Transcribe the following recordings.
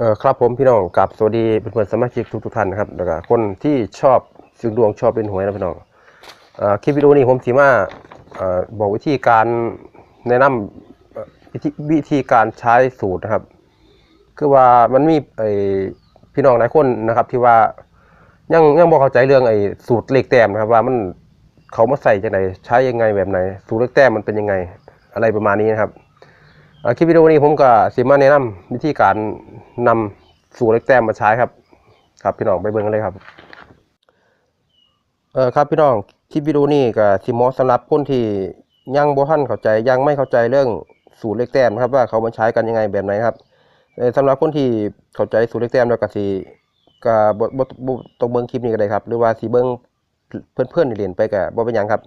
เออครับผมพี่น้องกับสวัสดีเพื่อนๆสมาชิกทุกๆท่านนะครับแล้วก็คนที่ชอบซึ่งดวงชอบเป็นหวยนะพี่น้องเอ่อคลิปวิดีโอนี้ผมสีมาเอ่อบอกวิธีการแนะนำเอ่อวิธีวิธีการใช้สูตรนะครับ คือว่ามันมีไอพี่น้องหลายคนนะครับ ที่ว่ายังยังบอกเข้าใจเรื่องไอ้สูตรเลขแต้มนะครับ ว่ามันเขามาใส่จากไหนใช้ยังไงแบบไหน สูตรเลขแต้มมันเป็นยังไง อะไรประมาณนี้นะครับ คลิปวิดีโอนี้ผมก็สิมาแนะนำวิธีการนำสูตรเล็กแต้มมาใช้ครับ ครับพี่น้องไปเบิ่งกันเลยครับเออครับพี่น้องคลิปวิดีโอนี้ก็สิมาะสำหรับคนที่ยังบ่ทันเข้าใจยังไม่เข้าใจเรื่องสูตรเล็กแต้มนะครับว่าเขามาใช้กันยังไงแบบไหนครับสำหรับคนที่เข้าใจสูตรเล็กแต้มแล้วก็สิก็บ่บ่บ่ต้องเบิ่งคลิปนี้ก็ได้ครับ หรือว่าสิเบิ่งเพื่อนๆเรียนไปก็บ่เป็นหยังครับ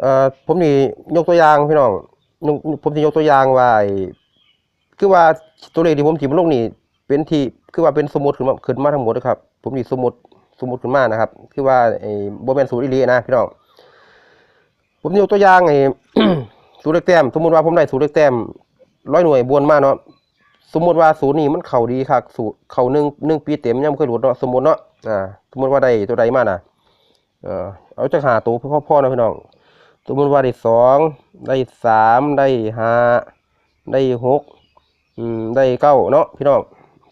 เอ่อผมนี่ยกตัวอย่างพี่น้อง ผมสิยกตัวอย่างว่าไอ้คือว่าตัวเลขที่ผมสิมาลงนี่เป็นที่คือว่าเป็นสมมุติขึ้นมาขึ้นมาทั้งหมดนะครับ ผมนี่สมมุติสมมุติขึ้นมานะครับ คือว่าไอ้บ่แมนสูตรอีหลีนะพี่น้องผมยกตัวอย่างไอ้สูตรเลขแต้มสมมุติว่าผมได้สูตรเลขแต้มร้อยหน่วยบวนมาเนาะสมมุติว่าสูตรนี้มันเข้าดีคักสูตรเข้าหนึ่งหนึ่งปีเต็มยังบ่เคยหลุดเนาะสมมุติเนาะอ่าสมมุติว่าได้ตัวใดมาน่ะเออเอาจักหาตัวพ่อๆเนาะพี่น้อง สมมติว่าได้สองได้สามได้ห้าได้หกได้เก้าเนาะพี่น้อง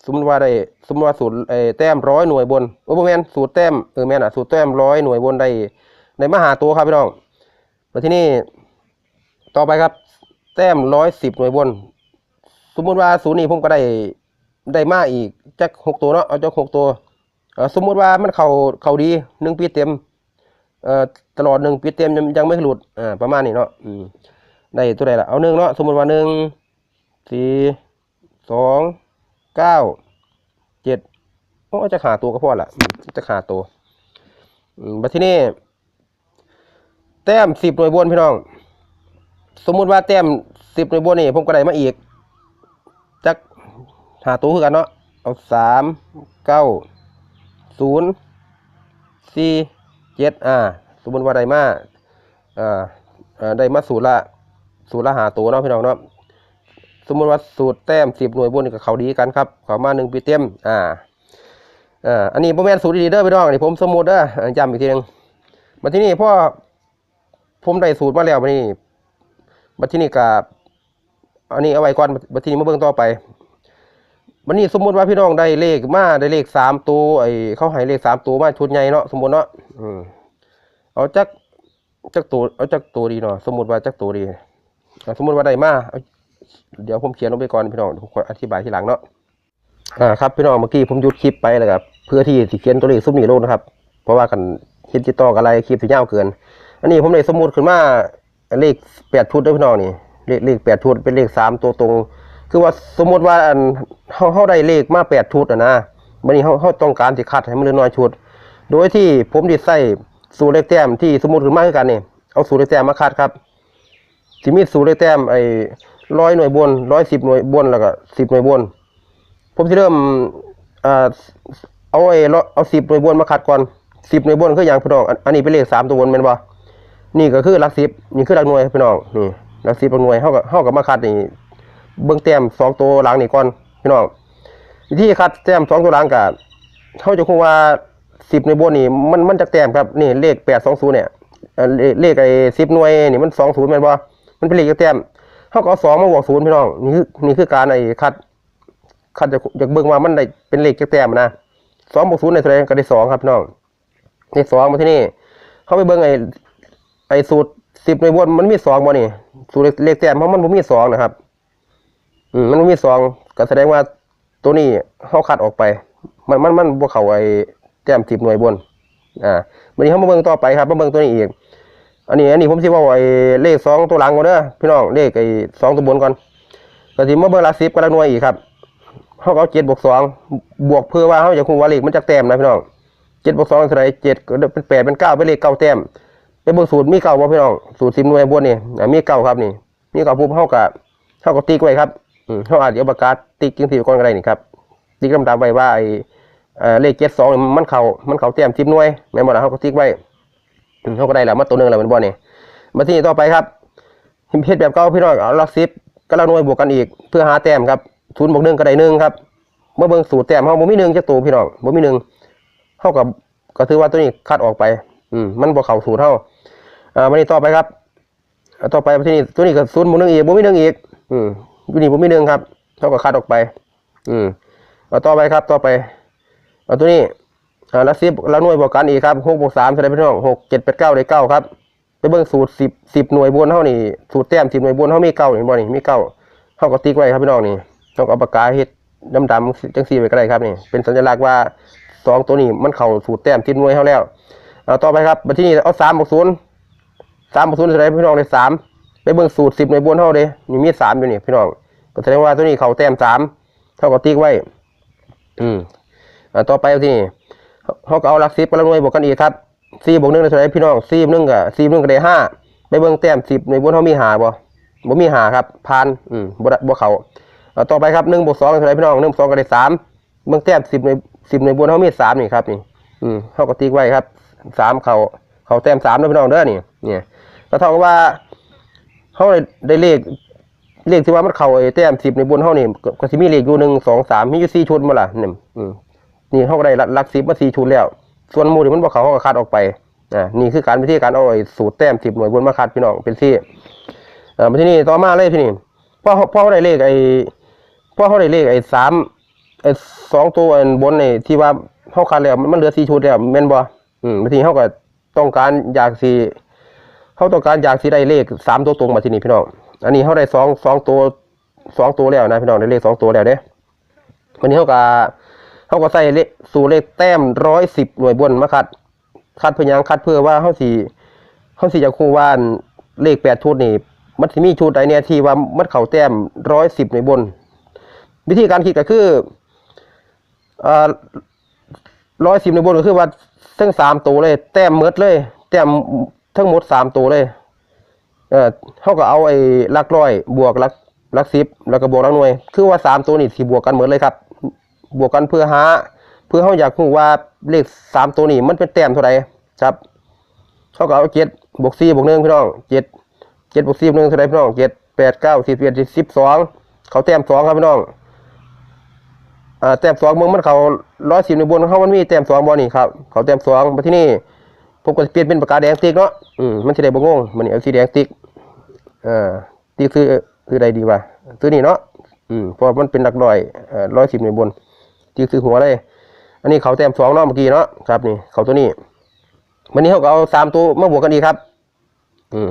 สมมติว่าได้สมมติว่าสูตรเออแต้มร้อยหน่วยบนโอ้โหแมนสูตรแต้มเออแมนอะสูตรแต้มร้อยหน่วยบนได้ได้มหาตัวครับพี่น้องแล้วที่นี่ต่อไปครับ แต้มร้อยสิบหน่วยบน สมมติว่าสูตรนี้ผมก็ได้ได้มาอีกจักหกตัวเนาะเอาจักหกตัวสมมติว่ามันเขาเขาดีหนึ่งปีเต็ม ตลอดหนึ่งปีเต็มยังยังไม่หลุดอ่าประมาณนี้เนาะอืมได้ตัวใดล่ะเอาหนึ่งเนาะสมมติว่าหนึ่งสี่สองเก้าเจ็ดโอ้จะขาตัวก็พอละจะขาตัวมบัดที่นี้แต้มสิบหน่วยบนพี่น้อง สมมุติว่าแต้มสิบหน่วยบนนี่ผมก็ได้มาอีกจักหาตัวคือกันเนาะเอาสามเก้าศูนย์สี่ เจ็ดอ่าสมมติว่าได้มาอ่าอ่าได้มาสูตรละสูตรละหาตัวเนาะพี่น้องเนาะสมมติว่าสูตรแต้มสิบหน่วยบนนี่กับเขาดีกันครับเขามาหนึ่งปีเต็มอ่าอ่าอันนี้พ่แม่สูตรดีเด้อพี่น้องนนี้ผมสมมติเด้ออ่าย้ำอีกทีหนึงมาที่นี่พ่อผมได้สูตรมาแล้วมานี่มาที่นี่กับอันนี้เอาไว้ก่อนมาที่นี่มาเบิ่งต่อไป วันนี้สมมุติว่าพี่น้องได้เลขมาได้เลขสามตัวไอ้เขาให้เลขสามตัวมาชุดใหญ่เนาะสมมติเนาะอืมเอาจักจักตัวเอาจักตัวดีเนาะสมมติว่าจักตัวดีสมมติว่าได้มาเาเดี๋ยวผมเขียนลงไปก่อนพี่น้องผมอธิบายทีหลังเนาะอ่าครับพี่น้องเมื่อกี้ผมหยุดคลิปไปแล้วครับเพื่อที่สิเขียนตัวเลขซุ้มนี้ลงนะครับ เพราะว่ากันคลิปติดต่อกับอะไรคลิปสิยาวเกิน อันนี้ผมได้สมมุติขึ้นมาเลขแปดชุดด้วยพี่น้องนี่เลขเลขแปดชุดเป็นเลขสามตัวตรง คือว่าสมมติว่าอันเขาเขาได้เลขมาแปดชุดอะนะวันนี้เขาเขาต้องการสิคัดให้มันเหลือน้อยชุด โดยที่ผมดิใส่สูตรเลขแต้มที่สมมติขึ้นมาคือกันนี่เอาสูตรเลขแต้มมาคัดครับสิมีสูตรเลขแต้มไอ้ร้อยหน่วยบนร้อยสิบหน่วยบนแล้วก็สิบหน่วยบน ผมจะเริ่มอ่าเอาไอ้ร้อยเอาสิบหน่วยบนมาคัดก่อนสิบหน่วยบนคืออย่างพี่น้องอันอันนี้เป็นเลขสามตัวบนเป็นบ่นี่ก็คือหลักสิบนี่คือหลักหน่วยพี่น้องนี่หลักสิบหลักหน่วยเท่ากับเท่ากับมาคัดนี่ เบื้องแต้มสองตัวหลังนี่ก่อนพี่น้องวิธีคัดแต้มสองตัวหลังกับเขาจะคงว่าสิบในบนนี่มันมันจะแต้มครับนี่เลขแปดสองศูนย์เนี่ยเลขไอ้สิบหน่วยนี่มันสองศูนย์แม่นบ่มันเป็นเลขจะแต้มเขาก็เอาสองมาบวกศูนย์พี่น้องนี่คือนี่คือการไอ้คัดคัดจะจะเบิ่งว่ามันได้เป็นเลขจะแต้มนะสองบวกศูนย์ในเท่าไหร่ก็ได้สองครับพี่น้องนี่สองมาที่นี่เขาไปเบิ่งไอ้ไอ้สูตรสิบในบนมันมีสองบ่นี่สูตรเลขเลขแต้มเพราะมันบ่มีสองนะครับ อืมมันบ่มีสองก็แสดงว่าตัวนี้เขาคัดออกไป มันมันมันบวกเขาไอ้แต้มสิบหน่วยบน อ่าวันนี้เขามาเบิ่งต่อไปครับมาเบิ่งตัวนี้อีก อันนี้อันนี้ผมสิว่าไอ้เลขสองตัวหลังก่อนเด้อพี่น้องเลขไอ้สองตัวบนก่อนก็สิมาเบิ่งหลักสิบกับหลักหน่วยอีกครับเขาเอาเจ็ดบวกสองบวกเพื่อว่าเขาจะคงว่าเลขมันจะแต้มนะพี่น้องเจ็ดบวกสองเท่าไหร่เจ็ดก็เป็นแปดเป็นเก้าเป็นเลขเก้าแต้มไปเบิ่งสูตรมีเก้าบ่พี่น้องสูตรสิบหน่วยบนนี่อ่ามีเก้าครับนี่มีเก้าปุ๊บเขาก็เขาก็ติ๊กไว้ครับ เขาอาจจะเอาปากกาศติ๊กจังซี่ก่อนก็ได้นี่ครับติ๊กลำดับไว้ว่าไอ้เลขเจ็ดสองมันเขามันเขาเตรียมทิมหน่วยแม่นบ่ล่ะเขาก็ติ๊กไว้เขาก็ได้แล้วมาตัวหนึ่งแล้วแมันบ่นี่มาที่ต่อไปครับเฮ็ดแบบเก่าพี่น้องเอาหลักสิบกับหลักหน่วยบวกกันอีกเพื่อหาแต้มครับศูนย์บวกหนึ่งก็ได้หนึ่งครับ เมื่อเบิ่งสูตรแต้มเฮาบ่มีหนึ่งจักตัวพี่น้องบ่มีหนึ่งเฮากับก็ถือว่าตัวนี้คัดออกไป อืมมันบ่เข้าสูตรเฮาอ่าวันนี้ต่อไปครับ ต่อไปที่นี่ตัวนี้ก็ศูนย์บวกหนึ่งอีกบ่มีหนึ่งอีก อืม อยู่นี่บ่มีหนึ่งครับเฮาก็คัดออกไป อืมเอาต่อไปครับ ต่อไปเอาตัวนี้อ่าแล้วสิบแล้วหน่วยบวกกันอีกครับหกบวกสามเท่าไหร่พี่น้องหกเจ็ดแปดเก้าได้เก้าครับไปเบิ่งสูตรสิบสิบหน่วยบนเฮานี่สูตรแต้มสิบหน่วยบนเฮามีเก้าเห็นบ่นี่มีเก้าเฮาก็ติ๊กไว้ครับพี่น้องนี่เฮาก็เอาปากกาเฮ็ดดำๆจังซี่ไว้ก็ได้ครับนี่เป็นสัญลักษณ์ว่าสองตัวนี้มันเข้าสูตรแต้มสิบหน่วยเฮาแล้วเอาต่อไปครับบัดที่นี่เอาสามบวกศูนย์สามบวกศูนย์เท่าไหร่พี่น้องได้สาม ไปเบิ่งสูตรสิบหน่วยบนเฮาเด้นี่มีสามอยู่นี่พี่น้อง ก็แสดงว่าตัวนี้เขาแต้มสามเท่ากับติ๊กไว้ อืมอ่าต่อไปที่นี่เขาก็เอาหลักสิบกับหลักหน่วยบวกกันอีกครับสี่บวกหนึ่งได้เท่าไหร่พี่น้องสี่บวกหนึ่งกับสี่บวกหนึ่งก็ได้ห้าไปเบิ่งแต้มสิบในบนเขามีหาบ่บ่มีหาครับผ่านอืมบ่บ่เขาอ่าต่อไปครับหนึ่งบวกสองได้เท่าไหร่พี่น้องหนึ่งบวกสองก็ได้สามเบิ่งแต้มสิบในสิบในบนเขามีสามนี่ครับนี่อืมเขาก็ติ๊กไว้ครับสามเขาเขาแต้มสามนะพี่น้องเด้อนี่เนี่ยก็เท่ากับว่า เขาได้ได้เลขเลขที่ว่ามันเข้าไอ้แต้มสิบในบนเฮานี่ก็สิมีเลขอยู่หนึ่งสองสามมีอยู่สี่ชุดมาล่ะนี่นี่เฮาก็ได้ลักสิบมาสี่ชุดแล้ว ส่วนมู่ที่มันบ่เขาเฮาก็คัดออกไปอ่านี่คือการวิธีการเอาไอ้สูตรแต้มสิบหน่วยบนมาคัดพี่น้องเป็นที่อ่ามาที่นี่ต่อมาเลยพี่นี่พอพอเขาได้เลขไอ้พอเขาได้เลขไอ้สามไอ้สองตัวอันบนนี่ที่ว่าเฮาคัดแล้วมันเหลือสี่ชุดแล้วแม่นบ่อืมบางทีเฮาก็ต้องการอยากสิ เขาต้องการอยากสิได้เลขสามตัวตรงมาที่นี่พี่น้อง อันนี้เขาได้สองสองตัวสองตัวแล้วนะพี่น้องได้เลขสองตัวแล้วเด้วันนี้เขาก็เขาก็ใส่เลขสู่เลขแต้มร้อยสิบหน่วยบนมาคัด คัดเพื่อยังคัดเพื่อว่าเขาสีเขาสีจะคู่ว่าเลขแปดชุดนี่มันสิมีชุดใดเนี่ยที่ว่ามันเข่าแต้มร้อยสิบหน่วยบน วิธีการคิดก็คืออ่ร้อยสิบหน่วยบนก็คือว่าทั้งสามตัวเลย แต้มเมดเลย แต้ม ทั้งหมดสามตัวเลย เออเขาก็เอาไอ้ลักร้อยบวกลักลักสิบแล้วก็บวกลักหน่วย คือว่าสามตัวนี่ที่บวกกันเหมือนเลยครับ บวกกันเพื่อหาเพื่อเขาอยากรู้ว่าเลขสามตัวนี่มันเป็นแต้มเท่าไหร่ครับเขาก็เอาเจ็ดบวกสี่บวกหนึ่งพี่น้องเจ็ดเจ็ดบวกสี่บวกหนึ่งเท่าไหร่พี่น้องเจ็ดแปดเก้าสิบเอ็ดสิบสองเขาแต้มสองครับพี่น้องอ่าแต้มสองเมืองมันเขาร้อยสิบในบนเขามันมีแต้มสองบอลนี่ครับเขาแต้มสองมาที่นี่ ผมก็เปลี่ยนเป็นปากกาแดงติ๊กเนาะอืมมันจะได้บ่งงมันนี่เอาสีแดงติ๊กอ่าติ๊กซื้อซื้อใดดีวะซื้อนี่เนาะอืมเพราะมันเป็นหลักร้อยเอ่อร้อยสิบในบนติ๊กซื้อหัวเลยอันนี้เขาแต้มสองเนาะเมื่อกี้เนาะครับนี่เขาตัวนี้วันนี้เขาก็เอาสามตัวมาบวกกันอีกครับ อืม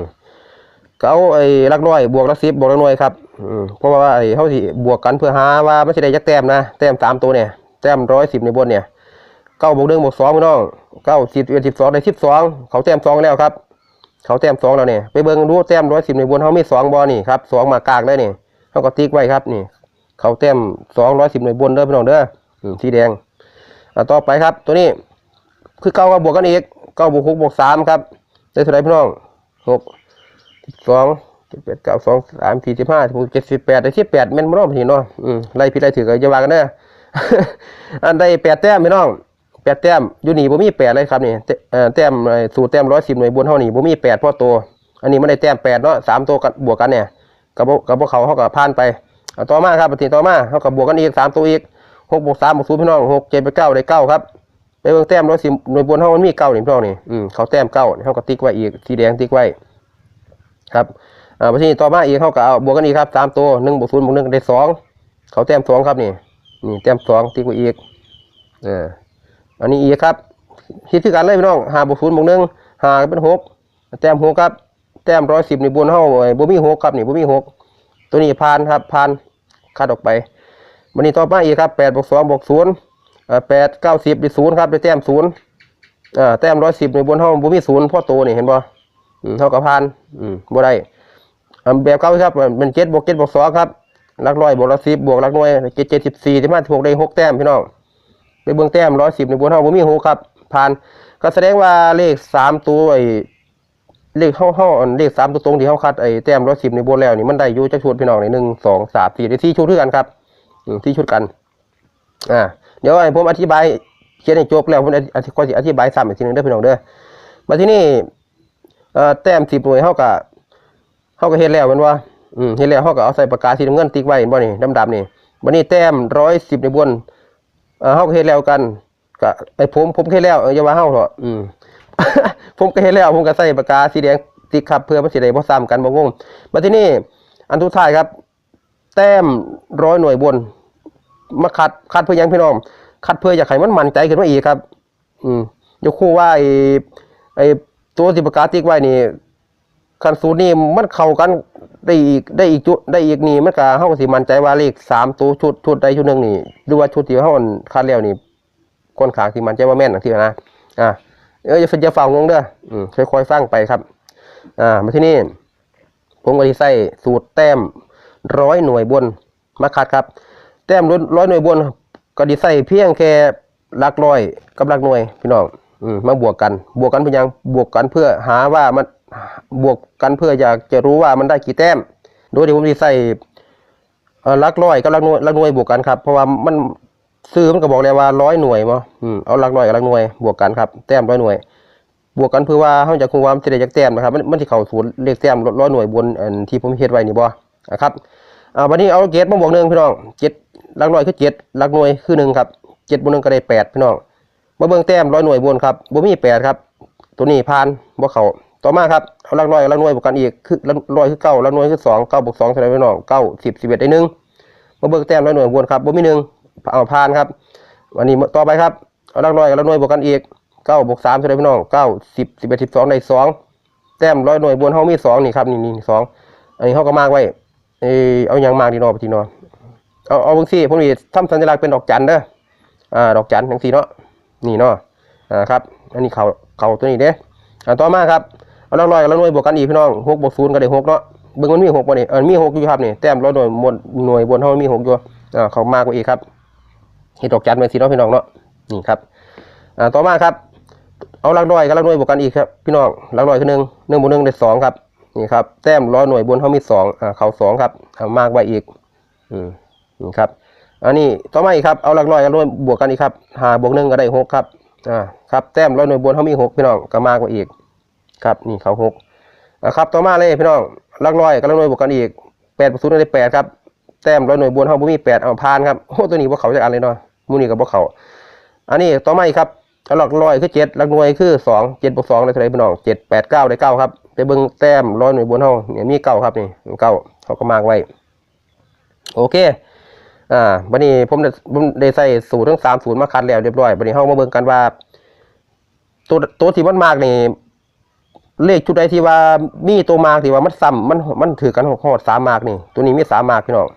เอาไอ้ลักร้อยบวกลักสิบบวกลักหน่วยครับอืมเพราะว่าไอ้เขาสิบวกกันเพื่อหาว่าไม่ใช่ได้ยักแต้มนะแต้มสามตัวเนี่ยแต้มร้อยสิบในบนเนี่ย เก้าบวกหนึ่งบวกสองพี่น้องเก้าสิบเอ็ดสิบสองได้สิบสองเขาแต้มสองแล้วครับ เขาแต้มสองแล้วเนี่ยไปเบิ่งดูแต้มร้อยสิบในบนเขามีสองบอลนี่ครับสองมากากเลยนี่ยเขาก็ติ๊กไว้ครับนี่ เขาแต้มสองร้อยสิบในบนเด้อพี่น้องเด้อสีแดงอ่าต่อไปครับ ตัวนี้คือเก้าก็บวกกันอีกเก้าบวกหกบวกสามครับได้เท่าไรพี่น้องหกสองเจ็ดแปดเก้าสองสามสี่สิบห้าหกเจ็ดสิบแปดได้สิบแปดแม่นบ่เน้องพี่น้องอืมไล่ผิดไล่ถือก็จะว่ากันเด้ออันใดแปดแต้มพี่น้อง แปดแต้มอยู่นี่บ่มีแปดเลยครับนี่แตเอ่อแต้มสูตรแต้มร้อยสิบหน่วยบนเท่านี่บ่มีแปดพ่อตัว อันนี้ไมันได้แต้มแปดเนาะสามตัวกันบวกกันเนี่ยกับกับพวกเขาเขาก็ผ่านไปต่อมาครับปฏิต่อมาเขาก็บบวกกันอีกสามตัวอีกหกบวกสามบวกศูนย์พี่น้องหกเจ็ดไปเก้าได้เก้าครับไปเบิ่งแต้มร้อยสิบหน่วยบนเขามันมีเก้านี่พี่น้องนี่อืมเขาแต้มเก้าเขาก็ติ๊กไว้อีกสีแดงติ๊กไว้ครับอ่าพอทีนี้ต่อมาอีกเขาก็เอาบวกกันอีกครับสามตัวหนึ่งบวกศูนย์บวกหนึ่งได้สองเขาแต้มสองครับนี่นี่แต้มสองตีกว่าอีกอ่า อันนี้อีกครับคิดที่กันเลยพี่น้องหาบวกศูนย์บวกหนึ่งหาเป็นหกแต้มหกครับ แต้มร้อยสิบนี่บนเท่าไอ้บ่มีหกครับนี่บ่มีหกตัวนี้ผ่านครับผ่านคัดออกไปวันนี้ต่อมาอีกครับแปดบวกสองบวกศูนย์อ่าแปดเก้าสิบได้ศูนย์ครับได้แต้มศูนย์อ่าแต้มร้อยสิบในบนเท่าบ่มีศูนย์พ่อโตนี่เห็นบ่อืมเท่ากับผ่านอืมบ่ได้อ่าแบบเก่าครับเป็นเจ็ดบวกเจ็ดบวกสองครับลักร้อยบวกลักสิบบวกลักหน่วยเจ็ดเจ็ดสิบสี่ที่มาหกได้หกแต้มพี่น้อง ไปเบื้องแต้มร้อยสิบในบนเท่าบ่มีหกครับผ่านก็แสดงว่าเลขสามตัวไอ้เลขเข้าเข้าเลขสามตัวตรงที่เขาคัดไอ้แต้มร้อยสิบในบนแล้วนี่มันได้อยู่จักชุดพี่น้องในหนึ่งสองสามสี่ได้สี่ชุดด้วยกันครับอืมสี่ชุดกันอ่าเดี๋ยวไอ้ผมอธิบายเขียนให้จบแล้วผมอธิก็จะอธิบายซ้ำอีกทีหนึงเด้อพี่น้องเด้อมาที่นี่เอ่อแต้มสิบหน่วยเท่ากับเขาก็เฮ็ดแล้วแมันว่าอืมเฮ็ดแล้วเขาก็เอาใส่ปากกาสีน้ำเงินติ๊กไว้เห็นบ่นี่ดำๆนี่บัดนี้แต้มร้อยสิบในบน เออเฮาก็เฮ็ดแล้วกันก็ไอ้ผมผมเฮ็ดแล้วอย่าว่าเฮาเถอะอืมผมก็เฮ็ดแล้วผมก็ใส่ปากกาสีแดงติ๊กครับเพื่อมันสิได้บ่ซ้ำกันบ่งงมาที่นี่อันสุดท้ายครับ แต้มร้อยหน่วยบน มาคัดคัดเพื่อหยังพี่น้องคัดเพื่ออยากให้มันมั่นใจขึ้นมาอีกครับ อืมยกคู่ว่าไอ้ไอ้ตัวที่ประกาติ๊กไว้นี่ คันสูตรนี่มันเข้ากันได้อีกได้อีกจุดได้อีกนี่มันก็เฮาก็สิมั่นใจว่าเลขสามตัวชุดชุดใดชุดหนึ่งนี่หรือว่าชุดที่เฮาอันคัดแล้วนี่ค่อนข้างสิมั่นใจว่าแม่นจังซี่นะอ่าเอออย่าอย่าฟังงงเด้ออืมค่อยๆฟังไปครับ อ่า มาที่นี่ผมก็สิใส่สูตรแต้มร้อยหน่วยบนมาคัดครับ แต้มร้อยหน่วยบน ก็ดีใส่เพียงแค่หลักร้อยกับหลักหน่วยพี่น้องอืมมาบวกกัน บวกกันเพื่อยังบวกกันเพื่อหาว่ามัน บวกกันเพื่ออยากจะรู้ว่ามันได้กี่แต้ม โดยที่ผมดีใส่ลักร้อยกับลักหน่วยลักหน่วยบวกกันครับ เพราะว่ามันซื้อมันก็บอกแล้วว่าร้อยหน่วยมั้อืมเอาลักร้อยกับลักหน่วยบวกกันครับแต้มร้อยหน่วย บวกกันเพื่อว่าเขาจะคงว่ามันจะได้จากแต้มนะครับ มันมันที่เขาศูนย์เลขแต้มร้อยหน่วยบนที่ผมเฮ็ดไว้นี่บ่นะครับอ่าวันนี้เอาเกตมาบวกหนึ่งพี่น้องเจ็ดลักหน่วยคือเจ็ดลักหน่วยคือหนึ่งครับเจ็ดบวกหนึ่งก็ได้แปดพี่น้องมาเบิ่งแต้มร้อยหน่วยบนครับบ่มีแปดครับ ตัวนี้ผ่านบ่เขา ต่อมาครับเอาลักหน่วยกับหลักหน่วยบวกกันอีกคือลักร้อยคือเก้าลักหน่วยคือสองเก้าบวกสองเท่าไหร่พี่น้องเก้าสิบสิบเอ็ดได้หนึ่งมาเบิ่งแต้มร้อยหน่วยบนครับบ่มีหนึ่งเอาผ่านครับวันนี้ต่อไปครับเอาลักหน่วยกับหลักหน่วยบวกกันอีกเก้าบวกสามเท่าไหร่พี่น้องเก้าสิบสิบเอ็ดสิบสองได้สองแต้มร้อยหน่วยบนเฮามีสองนี่ครับนี่นี่สองอันนี้เฮาก็มากไว้เออเอาอย่างมากดีนาะพี่เนาะเอาเอาบางทีผมนี่ทำสัญลักษณ์เป็นดอกจันเด้ออ่าดอกจันทั้งสี่เนาะนี่เนาะอ่าครับอันนี้เขาเขาตัวนี้เด้อ่าต่อมาครับ เอาลักลอยกับลักหน่วยบวกกันอีกพี่น้องหกบวกศูนย์ก็ได้หกเนาะเบิ่งมันมีหกบ่นี่เออมีหกอยู่ครับนี่แต้มร้อยหน่วยบนหน่วยบนเท่ามันมีหกอยู่อ่าเขามากกว่าอีกครับเฮ็ดดอกจันเป็นสี่เนาะพี่น้องเนาะนี่ครับอ่าต่อมาครับ เอาลักน้อยกับลักน้อยบวกกันอีกครับพี่น้องลักน้อยคือหนึ่งหนึ่งบวกหนึ่งได้สองครับนี่ครับแต้มร้อยหน่วยบนเขามีสองอ่าเขาสองครับเอามากไว้อีกอืมนี่ครับอันนี้ต่อมาอีกครับเอาลักน้อยกับลักน้อยบวกกันอีกครับหาบวกหนึ่งก็ได้หกครับอ่าครับแต้มร้อยหน่วยบนเขามีหกพี่น้องก็มากกว่าอีก ครับ นี่เขาหกอ่าครับต่อมาเลยพี่น้องลักน้อยกับลักน้อยบวกกันอีกแปดศูนย์ได้แปดครับแต้มร้อยหน่วยบนเขาบ่มีแปดเอาผ่านครับโอ้ตัวนี้ว่าเขาจะอันเลยเนาะมูนี่กับว่าเขาอันนี้ต่อมาอีกครับหลักร้อยคือเจ็ดหลักหน่วยคือสองเจ็ดบวกสองได้เท่าไหรพี่น้องเจ็ดแปดเก้าได้เก้าครับไปเบิ้งแต้มร้อยหน่วยบนเฮาเนี่ยมีเก้าครับนี่เก้าเขาก็มากไว้โอเคอ่าวันนี้ผมได้ผมได้ใส่สูตรทั้งสามสูตรมาคัดแล้วเรียบร้อยวันนี้เฮามาเบิ่งกันว่า ตัวตัวที่มันมากนี่ เลขชุดใดที่ว่ามีตัวมากที่ว่ามันซ้ำมันมันถือกันหอดสามมากนี่ ตัวนี้มีสามมากพี่น้อง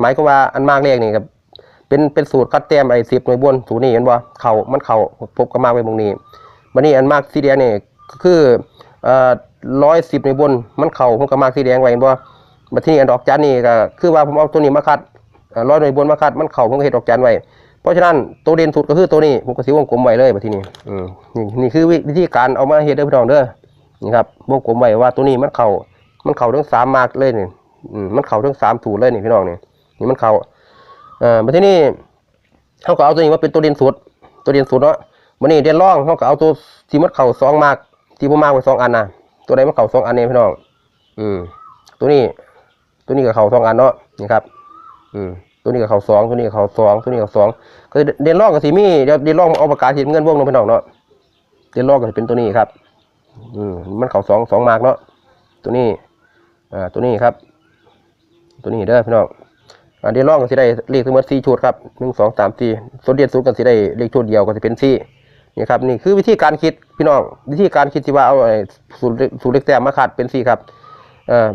หมายก็ว่าอันมากเลขนี่ครับเป็นเป็นสูตรคัดแต้มไอ้สิบหน่วยบนสูตรนี้เห็นบ่เขามันเขาพบกันมากไว้ตรงนี้วันนี้อันมากสีแดงนี่ก็คือเอ่อร้อยสิบหน่วยบนมันเขาผมก็มากสีแดงไว้เห็นบ่มาที่นี่อันดอกจันนี่ก็คือว่าผมเอาตัวนี้มาคัดร้อยหน่วยบนมาคัดมันเขาผมก็เห็ดดอกจันไว้เพราะฉะนั้นตัวเด่นสุดก็คือตัวนี้ผมก็สีวงกลมไว้เลยมาที่นี่อืมนี่นี่คือวิธีการเอามาเฮ็ดเด้อพี่น้องเด้อ นี่ครับวงกลมไว้ว่าตัวนี้มันเขามันเข่าทั้งสามมากเลยนี่อืมมันเข่าทั้งสามสูเลยนี่พี่น้องนี่นี่มันเขาเอ่อมาที่นี่เขาก็เอาตัวนี้มาเป็นตัวเด่นสุดตัวเด่นสุดเนาะมันนี่เด่นร่องเขาก็เอาตัวที่มันเข่าสองมากที่ผมมากไว้สองอันนะตัวใดมันเข่าสองอันนี่พี่น้องอืมตัวนี้ ตัวนี้กับเข่าสองอันเนาะนี่ครับ อืมตัวนี้กับเข่าสองตัวนี้กับเข่าสองตัวนี้กับสองก็เด่นร่องกับสีมี่เดี๋ยวเด่นร่องเอาปากกาสีเงินวงลงพี่น้องเนาะเด่นร่องก็จะเป็นตัวนี้ครับ อืมมันเข่าสองสองมากเนาะตัวนี้ อ่า ตัวนี้ครับ ตัวนี้เด้อพี่น้องอันเดียวลองก็สิได้เลขทั้งหมด4ชุดครับหนึ่งสองสามสี่ส่วนเดียนสูงก็สิได้เลขชุดเดียวก็สิเป็นสี่นี่ครับนี่คือวิธีการคิดพี่น้องวิธีการคิดที่ว่าเอาสูตรเลขสูตรเลขแต้มมาขาดเป็นสี่ครับเอ่อ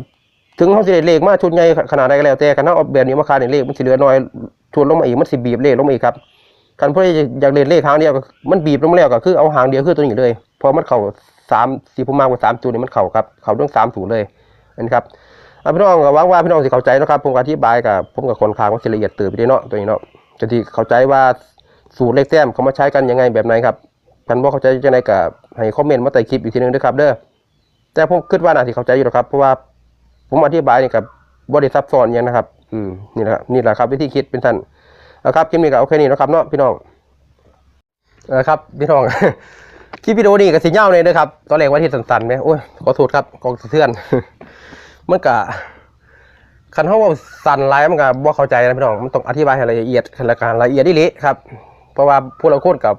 ถึงเขาสิได้เลขมาชุดใหญ่ขนาดใดก็แล้วแต่กันเนาะเอาแบบนี้มาขาดนี่เลขมันสิเหลือน้อยชุดลงมาอีกมันสิบีบเลขลงมาอีกครับคันเพื่ออยากเล่นเลขหางเดียวมันบีบลงมาแล้วก็คือเอาหางเดียวคือตัวนี้เลยพอมันเข้า สามสี่ผมมากกว่าสามจุดนี่มันเข้าครับเข้าเรื่องสามสูตรเลยอันนี้ครับอะพี่น้องก็หวังว่าพี่น้องสิเข้าใจนะครับผมอธิบายกับผมกับคนค้างว่าสิละเอียดตื่นไปได้เนาะตัวนี้เนาะจะที่เข้าใจว่าสูตรเลขแต้มเขามาใช้กันยังไงแบบไหนครับพันบ่เข้าใจจังไดก็ให้คอมเมนต์มาใต้คลิปอีกทีหนึงด้วยครับเด้อแต่ผมคิดว่าน่าสิเข้าใจอยู่หรอกครับเพราะว่าผมอธิบายนี่กับบ่ได้ซับซ้อนยังนะครับ อืมนี่แหละนี่แหละครับวิธีคิดเป็นท่านนะครับคลิปนี้ก็โอเคนี่นะครับเนาะพี่น้องเออครับพี่น้อง คลิปวิดีโอนี้ก็สิยาเลยนะครับตอนแรกว่าที่สั้นๆไหมโอ้ยขอโทษครับกองสะเทือนมันก็คันเขาว่าสั่นไลมันก็บ่เข้าใจนะพี่น้องมันต้องอธิบายให้ละเอียดและการละเอียดอีหลีครับ เพราะว่าผู้ละคนกับ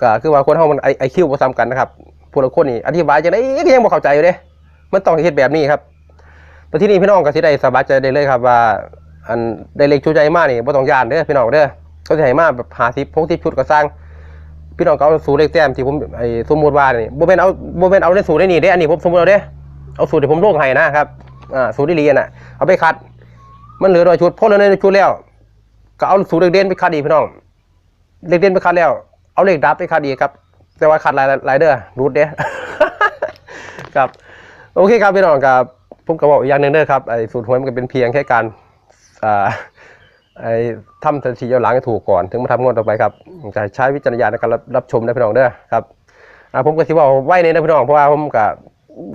ก็คือว่าคนเฮามันไอคิวบ่ซ้ำกันนะครับผู้ละคนนี่อธิบายจังได๋ก็ยังบ่เข้าใจอยู่เด้มันต้องเฮ็ดแบบนี้ครับแต่ที่นี่พี่น้องก็สิได้สบายใจได้เลยครับ ว่าอันได้เลขชุดใหญ่มากนี่บ่ต้องยานเด้อพี่น้องเด้อเขาให้มาแบบ50 60ชุดก็สร้าง พี่น้องก็เอาสูตรเลขแต้มที่ผมไอ้สมมติว่านี่บ่แม่นเอาบ่แม่นเอาในสูตรในนี่เด้อันนี้ผมสมมติเอาเด้เอาสูตรที่ผมลงให้นะครับอ่าสูตรที่เรียนน่ะเอาไปคัด มันเหลือหน่อยชุดพอเหลือหน่ยชุดแล้ว ก็เอาสูตรเลขเด่นไปคัดอีกพี่น้องเลขเด่นไปคัดแล้ว เอาเลขดับไปคัดอีกครับ แต่ว่าคัดลายลายเด้อรูดเด้ครับโอเคครับพี่น้องครับผมก็บอกอีกอย่างหนึ่งเด้อครับไอ้สูตรหวยมันก็เป็นเพียงแค่การอ่า ไอ้ทำสถิติย้อนหลังให้ถูกก่อนถึงมาทำงวดต่อไปครับจะใช้วิจารณญาณในการรับชมนะพี่น้องเด้อครับอ่าผมก็ที่ว่าไว้ในนะพี่น้องเพราะว่าผมก็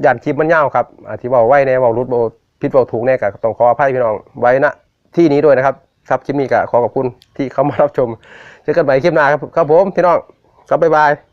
ยานคลิปมันยาวครับอ่าที่ว่าไว้ในว่ารุดบ่ผิดบ่ถูกแน่ก็ต้องขออภัยพี่น้องไว้ณที่นี้ด้วยนะครับครับคลิปนี้ก็ขอขอบคุณที่เข้ามารับชมเจอกันใหม่คลิปหน้าครับครับผมพี่น้องครับบ๊ายบาย